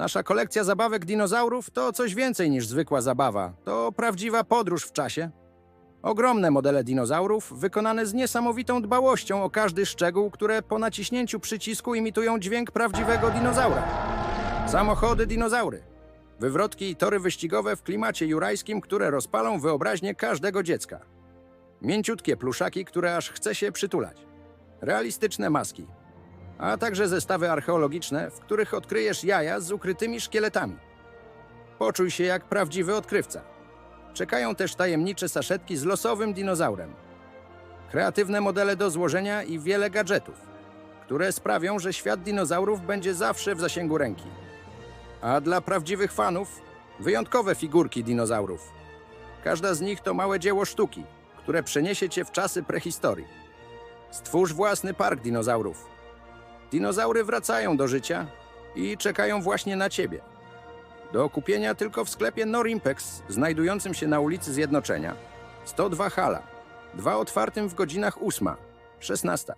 Nasza kolekcja zabawek dinozaurów to coś więcej niż zwykła zabawa. To prawdziwa podróż w czasie. Ogromne modele dinozaurów, wykonane z niesamowitą dbałością o każdy szczegół, które po naciśnięciu przycisku imitują dźwięk prawdziwego dinozaura. Samochody dinozaury. Wywrotki i tory wyścigowe w klimacie jurajskim, które rozpalą wyobraźnię każdego dziecka. Mięciutkie pluszaki, które aż chce się przytulać. Realistyczne maski. A także zestawy archeologiczne, w których odkryjesz jaja z ukrytymi szkieletami. Poczuj się jak prawdziwy odkrywca. Czekają też tajemnicze saszetki z losowym dinozaurem. Kreatywne modele do złożenia i wiele gadżetów, które sprawią, że świat dinozaurów będzie zawsze w zasięgu ręki. A dla prawdziwych fanów wyjątkowe figurki dinozaurów. Każda z nich to małe dzieło sztuki, które przeniesie cię w czasy prehistorii. Stwórz własny park dinozaurów. Dinozaury wracają do życia i czekają właśnie na ciebie. Do kupienia tylko w sklepie Norimpex, znajdującym się na ulicy Zjednoczenia. 102 Hala. Dwa otwartym w godzinach 8, 16.